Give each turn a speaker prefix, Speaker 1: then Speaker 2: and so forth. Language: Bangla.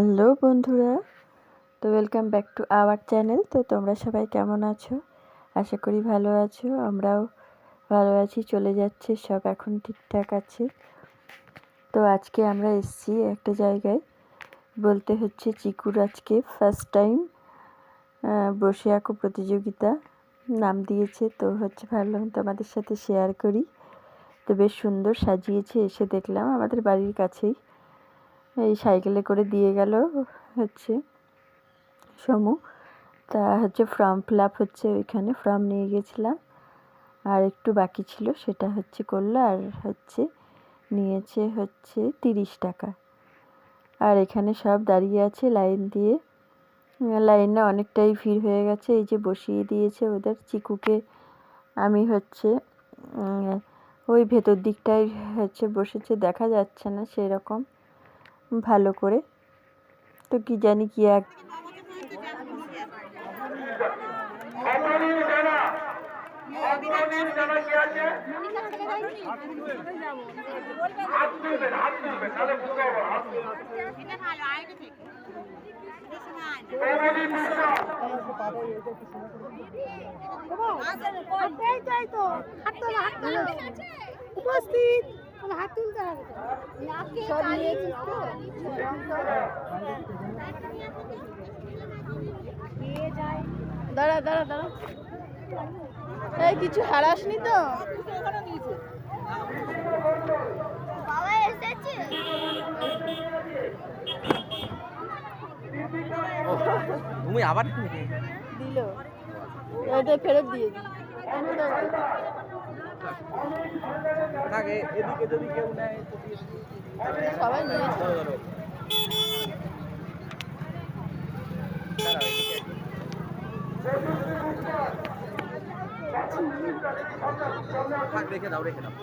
Speaker 1: হ্যালো বন্ধুরা, তো welcome back to our channel তো তোমরা সবাই কেমন আছো? আশা করি ভালো আছো, আমরাও ভালো আছি, চলে যাচ্ছে, সব এখন ঠিকঠাক আছে। তো আজকে আমরা এসছি একটা জায়গায়, বলতে হচ্ছে চিকুর আজকে ফার্স্ট টাইম বসে আঁকো প্রতিযোগিতা, নাম দিয়েছে, তো হচ্ছে ভাবলাম তোমাদের সাথে শেয়ার করি। তো বেশ সুন্দর সাজিয়েছে, এসে দেখলাম আমাদের বাড়ির কাছেই। এই সাইকেলে করে দিয়ে গেল হচ্ছে সমু। তা হচ্ছে ফর্ম ফিল আপ হচ্ছে ওইখানে ফর্ম নিয়ে গেছিলাম। আর একটু বাকি ছিল সেটা হচ্ছে করল আর হচ্ছে নিয়েছে হচ্ছে তিরিশ টাকা। আর এখানে সব দাঁড়িয়ে আছে লাইন দিয়ে। লাইনে অনেকটাই ভিড় হয়ে গেছে, এই যে বসিয়ে দিয়েছে ওদের চিকুকে। আমি হচ্ছে ওই ভেতর দিকটায় হচ্ছে বসেছে, দেখা যাচ্ছে না সেই রকম ভালো করে। তো কি জানি কি এক
Speaker 2: উপস্থিত। হাত তুলতে হবে। সব নিয়েছিস তো দাঁড়া দাঁড়া দাঁড়া। এই কিছু হারাসনি তো?
Speaker 3: বাবা এসেছে।
Speaker 4: তুমি আবার
Speaker 2: দিল। এটা ফেরত দিয়ে দিই।
Speaker 4: থাকে এদিকে যদি কেউ নেয়।
Speaker 2: সবাই নিয়ে
Speaker 4: ধরো, দাও রেখে দাও।